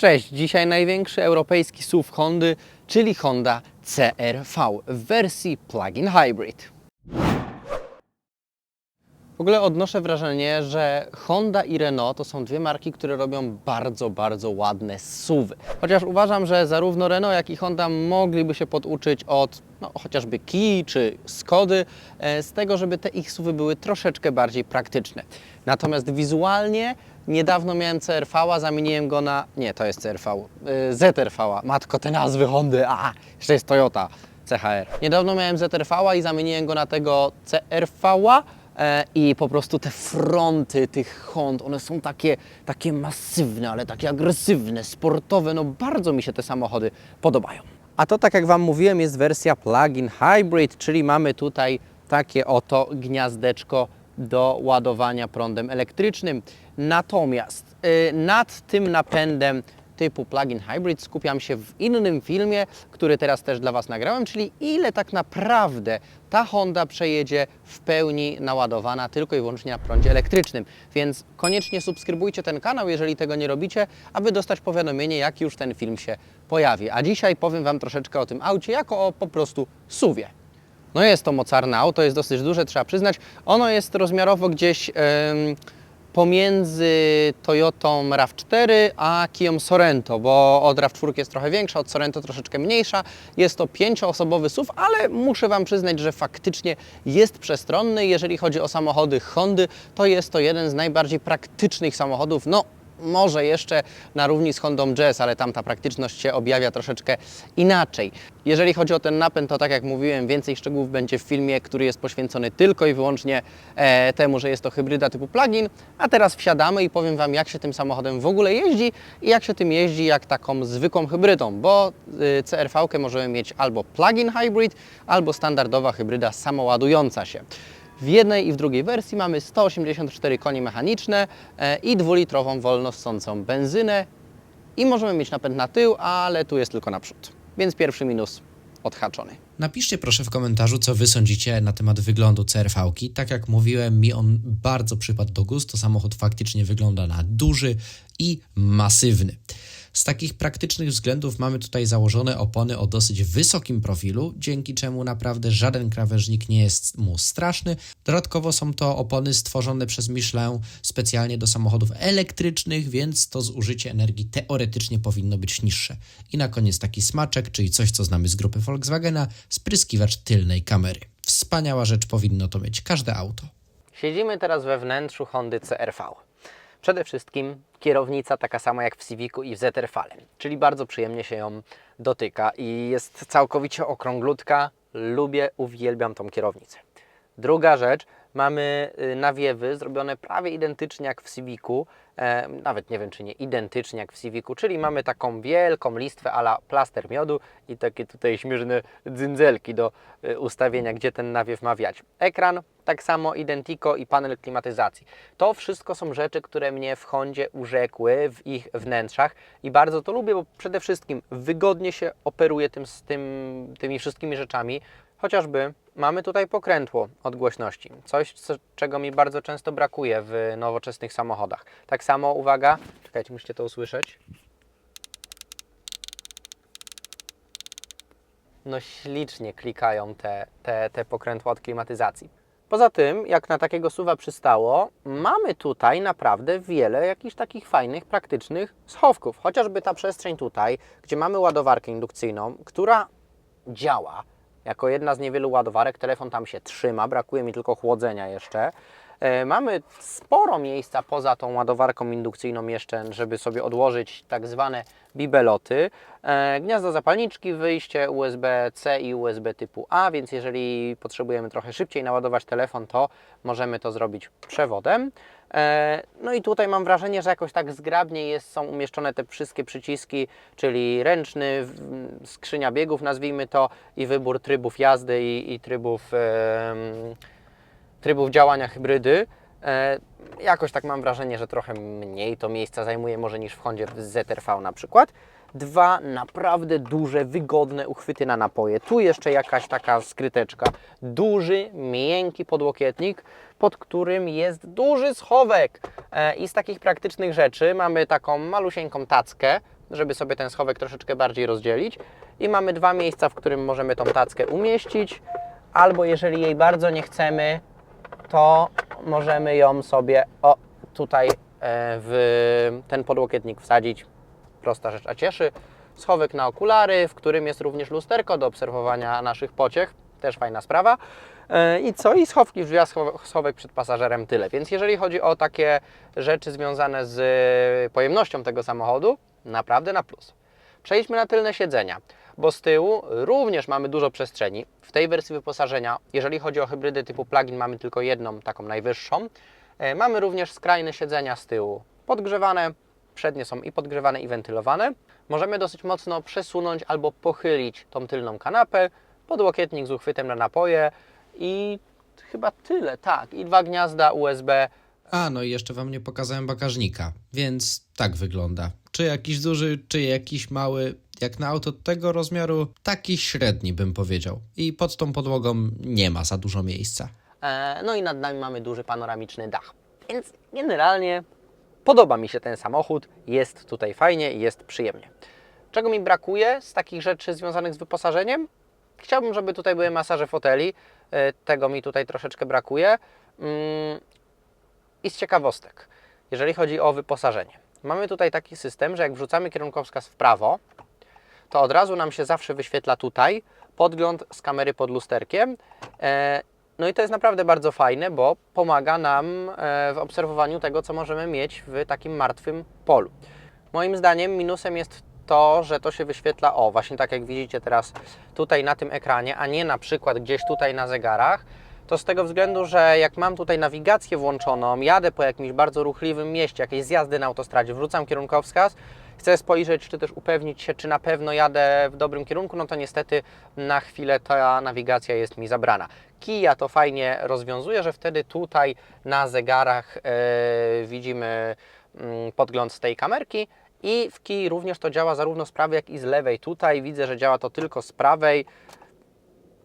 Cześć, dzisiaj największy europejski SUV Hondy, czyli Honda CR-V w wersji plug-in hybrid. W ogóle odnoszę wrażenie, że Honda i Renault to są dwie marki, które robią bardzo, bardzo ładne SUVy. Chociaż uważam, że zarówno Renault, jak i Honda mogliby się poduczyć od no, chociażby Kia czy Skody e, z tego, żeby te ich SUVy były troszeczkę bardziej praktyczne. Natomiast wizualnie niedawno miałem CRV-a, zamieniłem go na... Nie, to jest CRV. y, ZRV-a. Matko, te nazwy Hondy. A, jeszcze jest Toyota. CHR. Niedawno miałem ZRV-a i zamieniłem go na tego CRV-a e, i po prostu te fronty tych Hond, one są takie, takie masywne, ale takie agresywne, sportowe. No bardzo mi się te samochody podobają. A to, tak jak Wam mówiłem, jest wersja plug-in hybrid, czyli mamy tutaj takie oto gniazdeczko do ładowania prądem elektrycznym. Natomiast y, nad tym napędem typu plug-in hybrid skupiam się w innym filmie, który teraz też dla Was nagrałem, czyli ile tak naprawdę ta Honda przejedzie w pełni naładowana tylko i wyłącznie na prądzie elektrycznym. Więc koniecznie subskrybujcie ten kanał, jeżeli tego nie robicie, aby dostać powiadomienie, jak już ten film się pojawi. A dzisiaj powiem Wam troszeczkę o tym aucie, jako o po prostu suwie. No jest to mocarne auto, jest dosyć duże, trzeba przyznać. Ono jest rozmiarowo gdzieś em, pomiędzy Toyotą RAV4 a Kią Sorento, bo od RAV4 jest trochę większa, od Sorento troszeczkę mniejsza. Jest to pięcioosobowy SUV, ale muszę Wam przyznać, że faktycznie jest przestronny. Jeżeli chodzi o samochody Hondy, to jest to jeden z najbardziej praktycznych samochodów. No, może jeszcze na równi z Hondą Jazz, ale tam ta praktyczność się objawia troszeczkę inaczej. Jeżeli chodzi o ten napęd, to tak jak mówiłem, więcej szczegółów będzie w filmie, który jest poświęcony tylko i wyłącznie e, temu, że jest to hybryda typu plug-in. A teraz wsiadamy i powiem Wam, jak się tym samochodem w ogóle jeździ i jak się tym jeździ jak taką zwykłą hybrydą, bo y, CRV-kę możemy mieć albo plug-in hybrid, albo standardowa hybryda samoładująca się. W jednej i w drugiej wersji mamy 184 konie mechaniczne e, i dwulitrową wolno ssącą benzynę i możemy mieć napęd na tył, ale tu jest tylko naprzód. Więc pierwszy minus odhaczony. Napiszcie proszę w komentarzu, co wy sądzicie na temat wyglądu CRV-ki. Tak jak mówiłem, mi on bardzo przypadł do gustu. Samochód faktycznie wygląda na duży i masywny. Z takich praktycznych względów mamy tutaj założone opony o dosyć wysokim profilu, dzięki czemu naprawdę żaden krawężnik nie jest mu straszny. Dodatkowo są to opony stworzone przez Michelin specjalnie do samochodów elektrycznych, więc to zużycie energii teoretycznie powinno być niższe. I na koniec taki smaczek, czyli coś, co znamy z grupy Volkswagena, spryskiwacz tylnej kamery. Wspaniała rzecz, powinno to mieć każde auto. Siedzimy teraz we wnętrzu Hondy CRV. Przede wszystkim kierownica taka sama jak w Civicu i w ZR-V, czyli bardzo przyjemnie się ją dotyka i jest całkowicie okrąglutka. Lubię, uwielbiam tą kierownicę. Druga rzecz, mamy y, nawiewy zrobione prawie identycznie jak w Civicu, e, nawet nie wiem czy nie identycznie jak w Civicu, czyli mamy taką wielką listwę ala plaster miodu i takie tutaj śmieszne dzyndzelki do y, ustawienia, gdzie ten nawiew ma wiać. Ekran tak samo identico i panel klimatyzacji. To wszystko są rzeczy, które mnie w Hondzie urzekły w ich wnętrzach i bardzo to lubię, bo przede wszystkim wygodnie się operuje tym, tym, tymi wszystkimi rzeczami. Chociażby mamy tutaj pokrętło od głośności, coś co- czego mi bardzo często brakuje w nowoczesnych samochodach. Tak samo, uwaga, czekajcie, musicie to usłyszeć. No ślicznie klikają te, te, te pokrętła od klimatyzacji. Poza tym, jak na takiego suwa przystało, mamy tutaj naprawdę wiele jakichś takich fajnych, praktycznych schowków. Chociażby ta przestrzeń tutaj, gdzie mamy ładowarkę indukcyjną, która działa jako jedna z niewielu ładowarek. Telefon tam się trzyma, brakuje mi tylko chłodzenia jeszcze. E, Mamy sporo miejsca poza tą ładowarką indukcyjną jeszcze, żeby sobie odłożyć tak zwane bibeloty. E, Gniazdo zapalniczki, wyjście USB-C i USB typu A, więc jeżeli potrzebujemy trochę szybciej naładować telefon, to możemy to zrobić przewodem. E, No i tutaj mam wrażenie, że jakoś tak zgrabnie jest, są umieszczone te wszystkie przyciski, czyli ręczny, skrzynia biegów nazwijmy to i wybór trybów jazdy i, i trybów, em, trybów działania hybrydy. E, Jakoś tak mam wrażenie, że trochę mniej to miejsca zajmuje może niż w Hondzie ZR-V na przykład. Dwa naprawdę duże, wygodne uchwyty na napoje. Tu jeszcze jakaś taka skryteczka. Duży, miękki podłokietnik, pod którym jest duży schowek. E, I z takich praktycznych rzeczy mamy taką malusieńką tackę, żeby sobie ten schowek troszeczkę bardziej rozdzielić. I mamy dwa miejsca, w którym możemy tą tackę umieścić, albo jeżeli jej bardzo nie chcemy, to możemy ją sobie o tutaj e, w ten podłokietnik wsadzić. Prosta rzecz, a cieszy. Schowek na okulary, w którym jest również lusterko do obserwowania naszych pociech. Też fajna sprawa. E, I co? I schowki w drzwiach, schow- schowek przed pasażerem, tyle. Więc jeżeli chodzi o takie rzeczy związane z pojemnością tego samochodu, naprawdę na plus. Przejdźmy na tylne siedzenia, bo z tyłu również mamy dużo przestrzeni. W tej wersji wyposażenia, jeżeli chodzi o hybrydy typu plug-in, mamy tylko jedną, taką najwyższą. E, Mamy również skrajne siedzenia z tyłu podgrzewane, przednie są i podgrzewane i wentylowane. Możemy dosyć mocno przesunąć albo pochylić tą tylną kanapę, podłokietnik z uchwytem na napoje i chyba tyle, tak. I dwa gniazda USB. A, no i jeszcze Wam nie pokazałem bagażnika, więc tak wygląda. Czy jakiś duży, czy jakiś mały, jak na auto tego rozmiaru, taki średni bym powiedział. I pod tą podłogą nie ma za dużo miejsca. E, No i nad nami mamy duży panoramiczny dach. Więc generalnie podoba mi się ten samochód, jest tutaj fajnie i jest przyjemnie. Czego mi brakuje z takich rzeczy związanych z wyposażeniem? Chciałbym, żeby tutaj były masaże foteli, e, tego mi tutaj troszeczkę brakuje. Mm, I z ciekawostek, jeżeli chodzi o wyposażenie. Mamy tutaj taki system, że jak wrzucamy kierunkowskaz w prawo, to od razu nam się zawsze wyświetla tutaj podgląd z kamery pod lusterkiem. E, No i to jest naprawdę bardzo fajne, bo pomaga nam e, w obserwowaniu tego, co możemy mieć w takim martwym polu. Moim zdaniem minusem jest to, że to się wyświetla, o właśnie tak jak widzicie teraz tutaj na tym ekranie, a nie na przykład gdzieś tutaj na zegarach, to z tego względu, że jak mam tutaj nawigację włączoną, jadę po jakimś bardzo ruchliwym mieście, jakieś zjazdy na autostradzie, wrzucam kierunkowskaz, chcę spojrzeć, czy też upewnić się, czy na pewno jadę w dobrym kierunku, no to niestety na chwilę ta nawigacja jest mi zabrana. Kia to fajnie rozwiązuje, że wtedy tutaj na zegarach e, widzimy mm, podgląd z tej kamerki i w Kii również to działa zarówno z prawej, jak i z lewej. Tutaj widzę, że działa to tylko z prawej.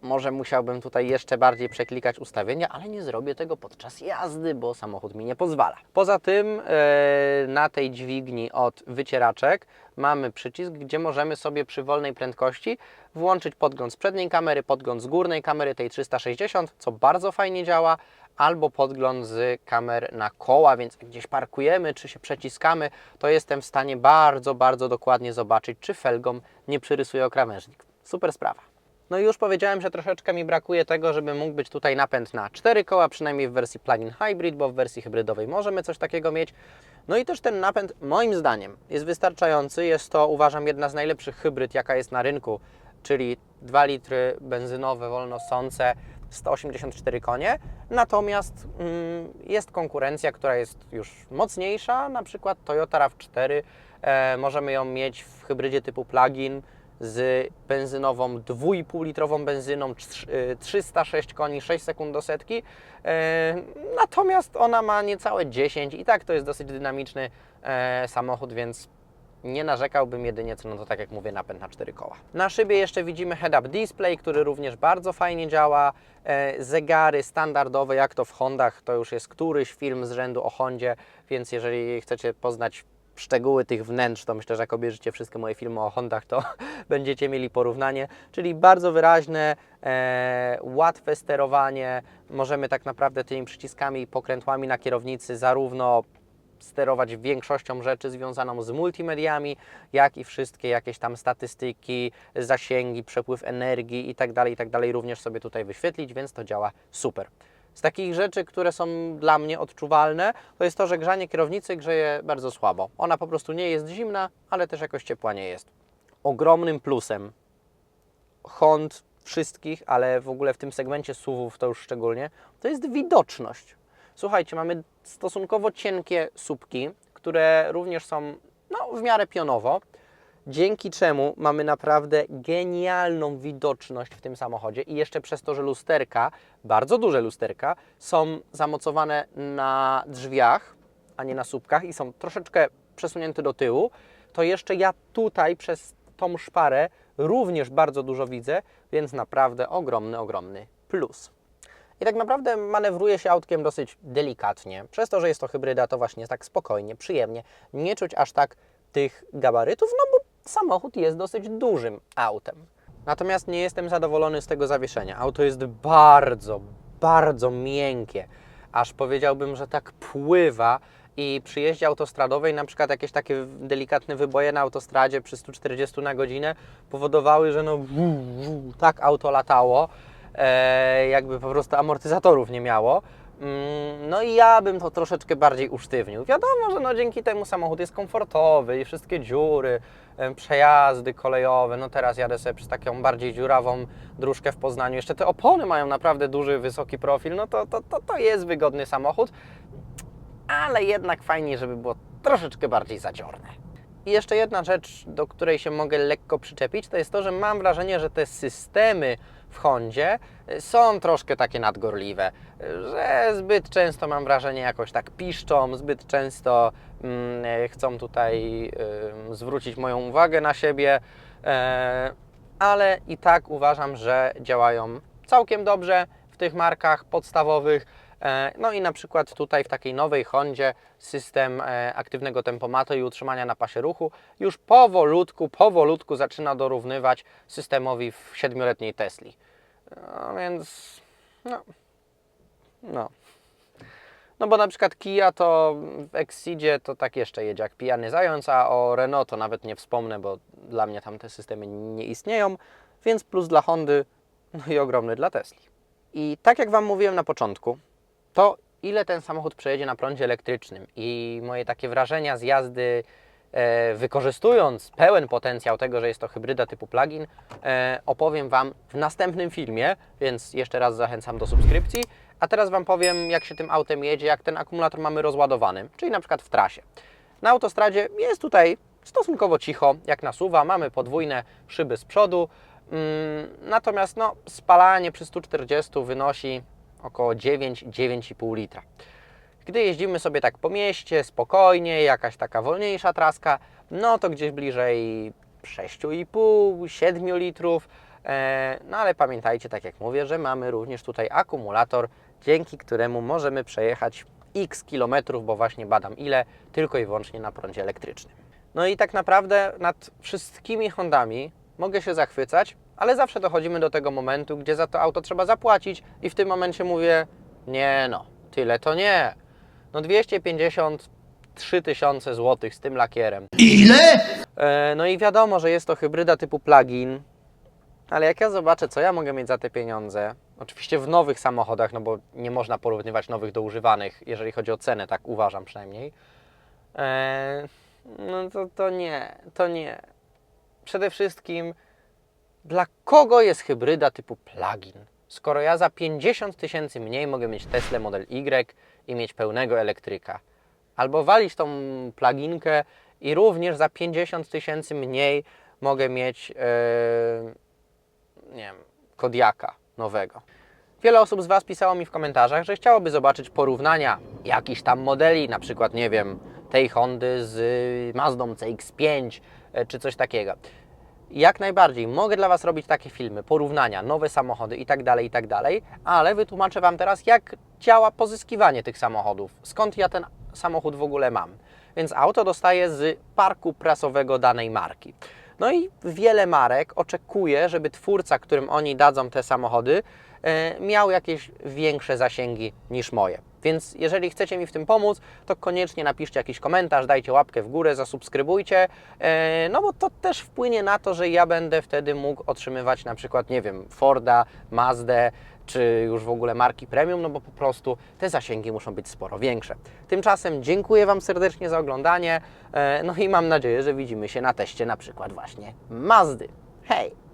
Może musiałbym tutaj jeszcze bardziej przeklikać ustawienia, ale nie zrobię tego podczas jazdy, bo samochód mi nie pozwala. Poza tym e, na tej dźwigni od wycieraczek mamy przycisk, gdzie możemy sobie przy wolnej prędkości włączyć podgląd z przedniej kamery, podgląd z górnej kamery, tej 360, co bardzo fajnie działa, albo podgląd z kamer na koła, więc gdzieś parkujemy, czy się przeciskamy, to jestem w stanie bardzo, bardzo dokładnie zobaczyć, czy felgą nie przyrysuje krawężnik. Super sprawa. No i już powiedziałem, że troszeczkę mi brakuje tego, żeby mógł być tutaj napęd na cztery koła, przynajmniej w wersji plug-in hybrid, bo w wersji hybrydowej możemy coś takiego mieć. No i też ten napęd moim zdaniem jest wystarczający. Jest to uważam jedna z najlepszych hybryd, jaka jest na rynku, czyli 2 litry benzynowe, wolno sące, 184 konie. Natomiast mm, jest konkurencja, która jest już mocniejsza, na przykład Toyota RAV4. E, możemy ją mieć w hybrydzie typu plug-in z benzynową 2,5 litrową benzyną, trz- y, 306 koni, 6 sekund do setki. E, Natomiast ona ma niecałe 10 i tak to jest dosyć dynamiczny e, samochód, więc nie narzekałbym jedynie co, no to tak jak mówię, napęd na cztery koła. Na szybie jeszcze widzimy head-up display, który również bardzo fajnie działa. E, zegary standardowe, jak to w Hondach, to już jest któryś film z rzędu o Hondzie, więc jeżeli chcecie poznać szczegóły tych wnętrz, to myślę, że jak obejrzycie wszystkie moje filmy o Hondach, to będziecie mieli porównanie. Czyli bardzo wyraźne, e, łatwe sterowanie. Możemy tak naprawdę tymi przyciskami i pokrętłami na kierownicy zarówno sterować większością rzeczy związaną z multimediami, jak i wszystkie jakieś tam statystyki, zasięgi, przepływ energii i tak dalej, i tak również sobie tutaj wyświetlić, więc to działa super. Z takich rzeczy, które są dla mnie odczuwalne, to jest to, że grzanie kierownicy grzeje bardzo słabo. Ona po prostu nie jest zimna, ale też jakoś ciepła nie jest. Ogromnym plusem Hond wszystkich, ale w ogóle w tym segmencie SUVów to już szczególnie, to jest widoczność. Słuchajcie, mamy stosunkowo cienkie słupki, które również są no, w miarę pionowo, dzięki czemu mamy naprawdę genialną widoczność w tym samochodzie i jeszcze przez to, że lusterka, bardzo duże lusterka, są zamocowane na drzwiach, a nie na słupkach i są troszeczkę przesunięte do tyłu, to jeszcze ja tutaj przez tą szparę również bardzo dużo widzę, więc naprawdę ogromny, ogromny plus. I tak naprawdę manewruje się autkiem dosyć delikatnie. Przez to, że jest to hybryda, to właśnie tak spokojnie, przyjemnie. Nie czuć aż tak tych gabarytów, no bo samochód jest dosyć dużym autem. Natomiast nie jestem zadowolony z tego zawieszenia. Auto jest bardzo, bardzo miękkie. Aż powiedziałbym, że tak pływa i przy jeździe autostradowej na przykład jakieś takie delikatne wyboje na autostradzie przy 140 na godzinę powodowały, że no tak auto latało, e, jakby po prostu amortyzatorów nie miało. Mm, No i ja bym to troszeczkę bardziej usztywnił. Wiadomo, że no dzięki temu samochód jest komfortowy i wszystkie dziury, przejazdy kolejowe. No teraz jadę sobie przez taką bardziej dziurawą dróżkę w Poznaniu. Jeszcze te opony mają naprawdę duży, wysoki profil. No to, to, to, to jest wygodny samochód, ale jednak fajnie, żeby było troszeczkę bardziej zadziorne. I jeszcze jedna rzecz, do której się mogę lekko przyczepić, to jest to, że mam wrażenie, że te systemy w Hondzie y, są troszkę takie nadgorliwe, y, że zbyt często mam wrażenie jakoś tak piszczą, zbyt często mm, e, chcą tutaj y, zwrócić moją uwagę na siebie, e, ale i tak uważam, że działają całkiem dobrze w tych markach podstawowych. E, No i na przykład tutaj w takiej nowej Hondzie system e, aktywnego tempomatu i utrzymania na pasie ruchu już powolutku, powolutku zaczyna dorównywać systemowi w siedmioletniej Tesli. No więc no, no. No bo na przykład Kia to w Exceedzie to tak jeszcze jedzie jak pijany zając, a o Renault to nawet nie wspomnę, bo dla mnie tam te systemy nie istnieją, więc plus dla Hondy, no i ogromny dla Tesli. I tak jak Wam mówiłem na początku, to ile ten samochód przejedzie na prądzie elektrycznym i moje takie wrażenia z jazdy, e, wykorzystując pełen potencjał tego, że jest to hybryda typu plug-in, e, opowiem Wam w następnym filmie, więc jeszcze raz zachęcam do subskrypcji. A teraz Wam powiem, jak się tym autem jedzie, jak ten akumulator mamy rozładowany, czyli na przykład w trasie. Na autostradzie jest tutaj stosunkowo cicho, jak nasuwa, mamy podwójne szyby z przodu, mm, natomiast no, spalanie przy 140 wynosi około 9-9,5 litra. Gdy jeździmy sobie tak po mieście, spokojnie, jakaś taka wolniejsza traska, no to gdzieś bliżej 6,5-7 litrów. E, No ale pamiętajcie, tak jak mówię, że mamy również tutaj akumulator, dzięki któremu możemy przejechać x kilometrów, bo właśnie badam ile, tylko i wyłącznie na prądzie elektrycznym. No i tak naprawdę nad wszystkimi Hondami mogę się zachwycać, ale zawsze dochodzimy do tego momentu, gdzie za to auto trzeba zapłacić i w tym momencie mówię, nie no, tyle to nie. No 253 tysiące złotych z tym lakierem. Ile? E, no i wiadomo, że jest to hybryda typu plug-in, ale jak ja zobaczę, co ja mogę mieć za te pieniądze, oczywiście w nowych samochodach, no bo nie można porównywać nowych do używanych, jeżeli chodzi o cenę, tak uważam przynajmniej, e, no to, to nie, to nie. Przede wszystkim, dla kogo jest hybryda typu plug-in? Skoro ja za 50 tysięcy mniej mogę mieć Tesla Model Y i mieć pełnego elektryka. Albo walić tą pluginkę i również za 50 tysięcy mniej mogę mieć, e, nie wiem, Kodiaka nowego. Wiele osób z Was pisało mi w komentarzach, że chciałoby zobaczyć porównania jakichś tam modeli, na przykład, nie wiem, tej Hondy z Mazdą CX-5 e, czy coś takiego. Jak najbardziej, mogę dla Was robić takie filmy, porównania, nowe samochody i tak dalej, i tak ale wytłumaczę Wam teraz, jak działa pozyskiwanie tych samochodów, skąd ja ten samochód w ogóle mam. Więc auto dostaję z parku prasowego danej marki. No i wiele marek oczekuje, żeby twórca, którym oni dadzą te samochody, e, miał jakieś większe zasięgi niż moje. Więc jeżeli chcecie mi w tym pomóc, to koniecznie napiszcie jakiś komentarz, dajcie łapkę w górę, zasubskrybujcie, e, no bo to też wpłynie na to, że ja będę wtedy mógł otrzymywać na przykład, nie wiem, Forda, Mazdę, czy już w ogóle marki premium, no bo po prostu te zasięgi muszą być sporo większe. Tymczasem dziękuję Wam serdecznie za oglądanie, e, no i mam nadzieję, że widzimy się na teście na przykład właśnie Mazdy. Hej!